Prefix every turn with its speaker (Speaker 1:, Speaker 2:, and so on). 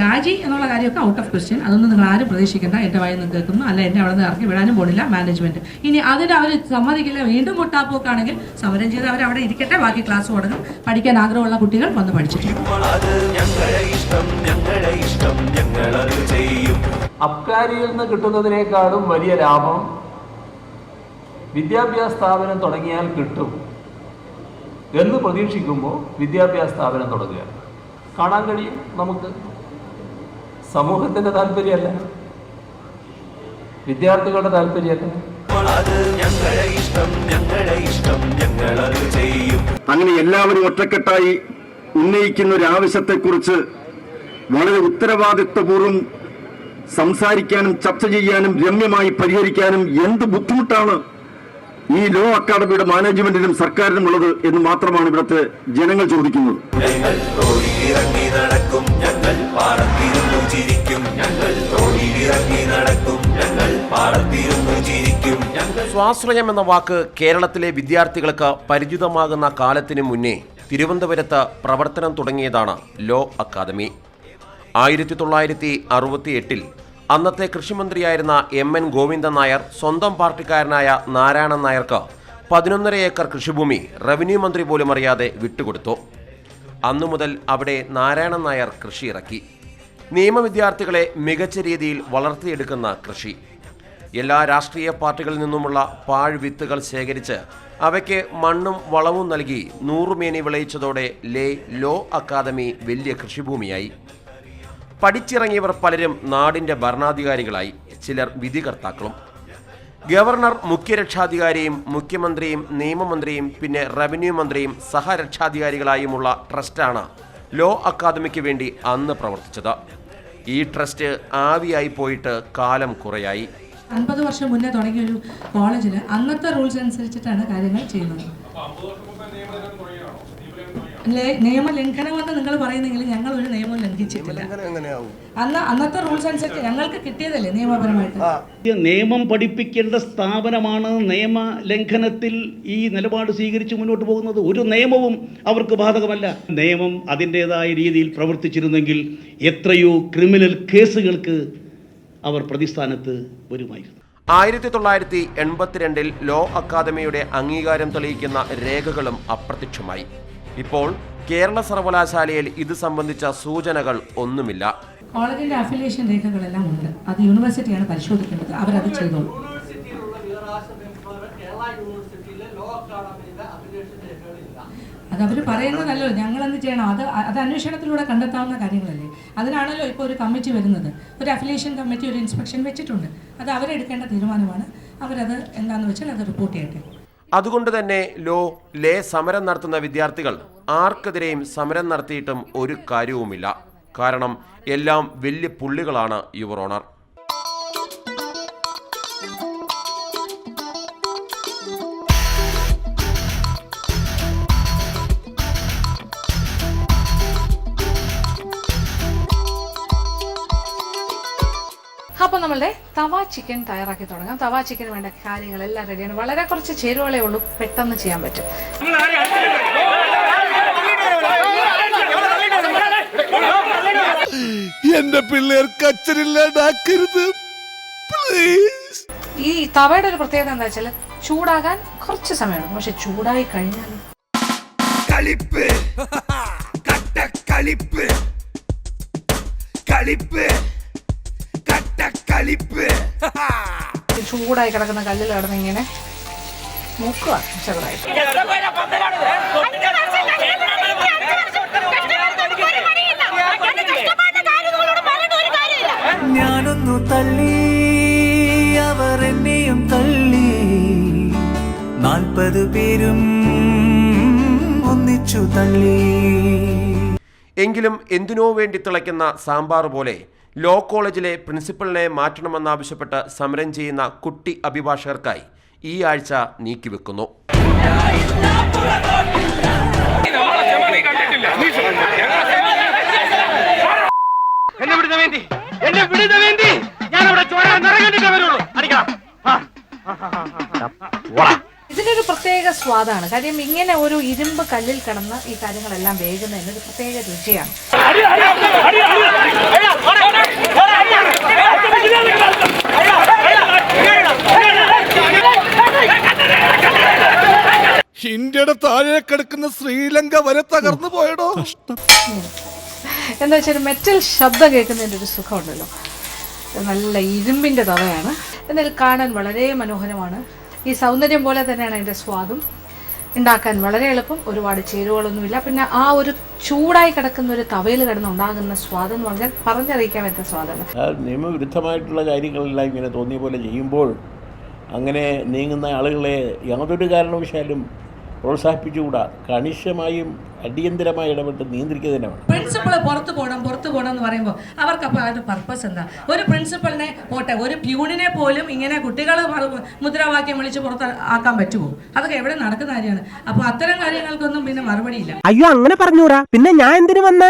Speaker 1: രാജി എന്നുള്ള കാര്യമൊക്കെ ഔട്ട് ഓഫ് ക്വസ്റ്റ്യൻ അതൊന്നും നിങ്ങൾ ആരും പ്രതീക്ഷിക്കേണ്ട. എന്റെ വായിൽ നിന്ന് കേൾക്കുന്നു. അല്ല എന്നെ അവിടെ നിന്ന് ഇറക്കി വിടാനും പോണില്ല മാനേജ്മെന്റ് ഇനി അതിന് അവർ സമ്മതിക്കില്ല. വീണ്ടും മുട്ടാപ്പോക്കാണെങ്കിൽ സമരം ചെയ്ത് അവർ അവിടെ ഇരിക്കട്ടെ. ബാക്കി ക്ലാസ് തുടങ്ങും. പഠിക്കാൻ ആഗ്രഹമുള്ള കുട്ടികൾ വന്ന്
Speaker 2: പഠിച്ചിട്ടുണ്ട്
Speaker 3: അബ്കാരിയിൽ നിന്ന് കിട്ടുന്നതിനേക്കാളും വലിയ ലാഭം വിദ്യാഭ്യാസ സ്ഥാപനം തുടങ്ങിയാൽ കിട്ടും എന്ന് പ്രതീക്ഷിക്കുമ്പോൾ വിദ്യാഭ്യാസ സ്ഥാപനം തുടങ്ങുക. കാണാൻ കഴിയും നമുക്ക്. സമൂഹത്തിന്റെ താല്പര്യമല്ല. വിദ്യാർത്ഥികളുടെ താല്പര്യമല്ല.
Speaker 2: ഞങ്ങളെ ഇഷ്ടം ഞങ്ങളെ ഇഷ്ടം ഞങ്ങളത് ചെയ്യും.
Speaker 4: അങ്ങനെ എല്ലാവരും ഒറ്റക്കെട്ടായി ഉന്നയിക്കുന്ന ഒരു ആവശ്യത്തെക്കുറിച്ച് വളരെ ഉത്തരവാദിത്വപൂർവം സംസാരിക്കാനും ചർച്ച ചെയ്യാനും രമ്യമായി പരിഹരിക്കാനും എന്ത് ബുദ്ധിമുട്ടാണ് ഈ ലോ അക്കാദമിയുടെ മാനേജ്മെന്റിനും സർക്കാരിനും ഉള്ളത് എന്ന് മാത്രമാണ് ഇവിടുത്തെ ജനങ്ങൾ ചോദിക്കുന്നത്.
Speaker 5: സ്വാശ്രയം എന്ന വാക്ക് കേരളത്തിലെ വിദ്യാർത്ഥികൾക്ക് പരിചിതമാകുന്ന കാലത്തിന് മുന്നേ തിരുവനന്തപുരത്ത് പ്രവർത്തനം തുടങ്ങിയതാണ് ലോ അക്കാദമി. ആയിരത്തി തൊള്ളായിരത്തി അറുപത്തി എട്ടിൽ അന്നത്തെ കൃഷിമന്ത്രിയായിരുന്ന എം എൻ ഗോവിന്ദൻ നായർ സ്വന്തം പാർട്ടിക്കാരനായ നാരായണൻ നായർക്ക് പതിനൊന്നര ഏക്കർ കൃഷിഭൂമി റവന്യൂ മന്ത്രി പോലും അറിയാതെ വിട്ടുകൊടുത്തു. അന്നു മുതൽ അവിടെ നാരായണൻ നായർ കൃഷി ഇറക്കി നിയമവിദ്യാർത്ഥികളെ മികച്ച രീതിയിൽ വളർത്തിയെടുക്കുന്ന കൃഷി. എല്ലാ രാഷ്ട്രീയ പാർട്ടികളിൽ നിന്നുമുള്ള പാഴ് വിത്തുകൾ ശേഖരിച്ച് അവയ്ക്ക് മണ്ണും വളവും നൽകി നൂറുമേനി വിളയിച്ചതോടെ ലേ ലോ അക്കാദമി വലിയ കൃഷിഭൂമിയായി. പഠിച്ചിറങ്ങിയവർ പലരും നാടിന്റെ ഭരണാധികാരികളായി. ചിലർ വിധികർത്താക്കളും. ഗവർണർ മുഖ്യരക്ഷാധികാരിയും മുഖ്യമന്ത്രിയും നിയമമന്ത്രിയും പിന്നെ റവന്യൂ മന്ത്രിയും സഹരക്ഷാധികാരികളായുമുള്ള ട്രസ്റ്റാണ് ലോ അക്കാദമിക്ക് വേണ്ടി അന്ന് പ്രവർത്തിച്ചത്. ഈ ട്രസ്റ്റ് ആവിയായി പോയിട്ട് കാലം കുറയായി.
Speaker 1: അൻപത് വർഷം മുന്നേ തുടങ്ങിയ ഒരു കോളേജിൽ അന്നത്തെ റൂൾസ് അനുസരിച്ചിട്ടാണ് കാര്യങ്ങൾ ചെയ്യുന്നത്. നിയമലംഘനമെന്ന് നിങ്ങൾ പറയുന്നെങ്കിൽ ഞങ്ങൾ ഒരു നിയമം ലംഘിച്ചിട്ടില്ല. അന്ന് അന്നത്തെ റൂൾസ് അനുസരിച്ച് ഞങ്ങൾക്ക് കിട്ടിയതല്ലേ നിയമപരമായിട്ട്?
Speaker 6: നിയമം പഠിപ്പിക്കേണ്ട സ്ഥാപനമാണ് നിയമ ലംഘനത്തിൽ ഈ നിലപാട് സ്വീകരിച്ച് മുന്നോട്ട് പോകുന്നത്. ഒരു നിയമവും അവർക്ക് ബാധകമല്ല. നിയമം അതിന്റെതായ രീതിയിൽ പ്രവർത്തിച്ചിരുന്നെങ്കിൽ എത്രയോ ക്രിമിനൽ കേസുകൾക്ക് അവർ പ്രതിസ്ഥാനത്ത് വരുമായിരുന്നു.
Speaker 5: ആയിരത്തി തൊള്ളായിരത്തി എൺപത്തിരണ്ടിൽ ലോ അക്കാദമിയുടെ അംഗീകാരം തെളിയിക്കുന്ന രേഖകളും അപ്രത്യക്ഷമായി. ഇപ്പോൾ കേരള സർവകലാശാലയിൽ ഇത് സംബന്ധിച്ച സൂചനകൾ ഒന്നുമില്ല.
Speaker 1: കോളേജിന്റെ അഫിലിയേഷൻ രേഖകളെല്ലാം ഉണ്ട്. അത് യൂണിവേഴ്സിറ്റിയാണ് പരിശോധിക്കേണ്ടത്. അവരത് ചെയ്തോളൂ. അത് അവർ പറയുന്നതല്ലോ. ഞങ്ങൾ എന്ത് ചെയ്യണം? അത് അത് അന്വേഷണത്തിലൂടെ കണ്ടെത്താവുന്ന കാര്യങ്ങളല്ലേ. അതിനാണല്ലോ ഇപ്പോൾ ഒരു കമ്മിറ്റി വരുന്നത്. ഒരു അഫിലിയേഷൻ കമ്മിറ്റി ഒരു ഇൻസ്പെക്ഷൻ വെച്ചിട്ടുണ്ട്. അത് അവരെടുക്കേണ്ട തീരുമാനമാണ്. അവരത് എന്താണെന്ന് വെച്ചാൽ അത് റിപ്പോർട്ട് ചെയ്യട്ടെ.
Speaker 5: അതുകൊണ്ട് തന്നെ ലോ ലേ സമരം നടത്തുന്ന വിദ്യാർത്ഥികൾ ആർക്കെതിരെയും സമരം നടത്തിയിട്ടും ഒരു കാര്യവുമില്ല. കാരണം എല്ലാം വലിയ പുള്ളികളാണ് യുവർ ഓണർ.
Speaker 7: അപ്പോൾ നമ്മളുടെ തവ ചിക്കൻ തയ്യാറാക്കി തുടങ്ങാം. തവ ചിക്കൻ വേണ്ട കാര്യങ്ങളെല്ലാം റെഡിയാണ് വളരെ കുറച്ച് ചേരുവകളേ ഉള്ളൂ. പെട്ടെന്ന് ചെയ്യാൻ പറ്റും.
Speaker 8: എന്റെ പിള്ളേർക്ക് അച്ഛനില്ലാണ്ടാക്കരുത് പ്ലീസ്
Speaker 7: ഈ തവയുടെ ഒരു പ്രത്യേകത എന്താ വെച്ചാൽ ചൂടാകാൻ കുറച്ച് സമയമെടുക്കും. പക്ഷെ ചൂടായി കഴിഞ്ഞാൽ
Speaker 8: കളിപ്പ്. കളിപ്പ്. കളിപ്പ്. കളിപ്പ്
Speaker 7: ചൂടായി കിടക്കുന്ന കല്ലിൽ കിടന്ന് ഇങ്ങനെ മുക്കുക ചെറുതായിട്ട്.
Speaker 2: ഞാനൊന്നു തള്ളി അവർ എന്നെയും തള്ളി. നാൽപ്പത് പേരും ഒന്നിച്ചു തള്ളി.
Speaker 5: എങ്കിലും എന്തിനോ വേണ്ടി തിളയ്ക്കുന്ന സാമ്പാർ പോലെ ലോ കോളേജിലെ പ്രിൻസിപ്പലിനെ മാറ്റണമെന്നാവശ്യപ്പെട്ട് സമരം ചെയ്യുന്ന കുട്ടി അഭിഭാഷകർക്കായി ഈ ആഴ്ച നീക്കിവെക്കുന്നു.
Speaker 7: ഇതിനൊരു പ്രത്യേക സ്വാദാണ്. കാര്യം ഇങ്ങനെ ഒരു ഇരുമ്പ് കല്ലിൽ കിടന്ന് ഈ കാര്യങ്ങളെല്ലാം വേകുന്നതിന് ഒരു പ്രത്യേക രുചിയാണ്.
Speaker 8: ഇന്ത്യയുടെ താഴെ കിടക്കുന്ന ശ്രീലങ്ക വരെ തകർന്നു പോയടോ.
Speaker 7: എന്താ വെച്ചാൽ മെറ്റൽ ശബ്ദം കേൾക്കുന്നതിന്റെ ഒരു സുഖമുണ്ടല്ലോ. നല്ല ഇരുമ്പിന്റെ തവയാണ്. എന്നാൽ കാണാൻ വളരെ മനോഹരമാണ്. ഈ സൗന്ദര്യം പോലെ തന്നെയാണ് അതിന്റെ സ്വാദും. ഉണ്ടാക്കാൻ വളരെ എളുപ്പം. ഒരുപാട് ചേരുവകളൊന്നുമില്ല. പിന്നെ ആ ഒരു ചൂടായി കിടക്കുന്ന ഒരു തവയിൽ കിടന്ന് ഉണ്ടാകുന്ന സ്വാദം എന്ന് പറഞ്ഞാൽ പറഞ്ഞറിയിക്കാൻ പറ്റുന്ന സ്വാദാണ്.
Speaker 9: നിയമവിരുദ്ധമായിട്ടുള്ള കാര്യങ്ങളെല്ലാം ഇങ്ങനെ തോന്നിയ പോലെ ചെയ്യുമ്പോൾ അങ്ങനെ നീങ്ങുന്ന ആളുകളെ യാതൊരു കാരണവശാലും പ്രോത്സാഹിപ്പിച്ചുകൂടാ. കണിശമായും അടിയന്തരമായി ഇടപെട്ട് നിയന്ത്രിക്കുക തന്നെ വേണം.
Speaker 1: പ്രിൻസിപ്പൾ പുറത്ത് പോകണം പുറത്ത് പോകണം എന്ന് പറയുമ്പോൾ അവർക്ക് അപ്പോൾ അതിന്റെ പർപ്പസ് എന്താ? ഒരു പ്രിൻസിപ്പളിനെ പോട്ടെ ഒരു പ്യൂണിനെ പോലും ഇങ്ങനെ കുട്ടികൾ മുദ്രാവാക്യം വിളിച്ച് പുറത്ത് ആക്കാൻ പറ്റുമോ? അതൊക്കെ എവിടെ നടക്കുന്ന കാര്യമാണ്. അപ്പോൾ അത്തരം കാര്യങ്ങൾക്കൊന്നും പിന്നെ മറുപടിയില്ല.
Speaker 3: അയ്യോ അങ്ങനെ പറഞ്ഞൂടാ. പിന്നെ ഞാൻ എന്തിനു വന്ന?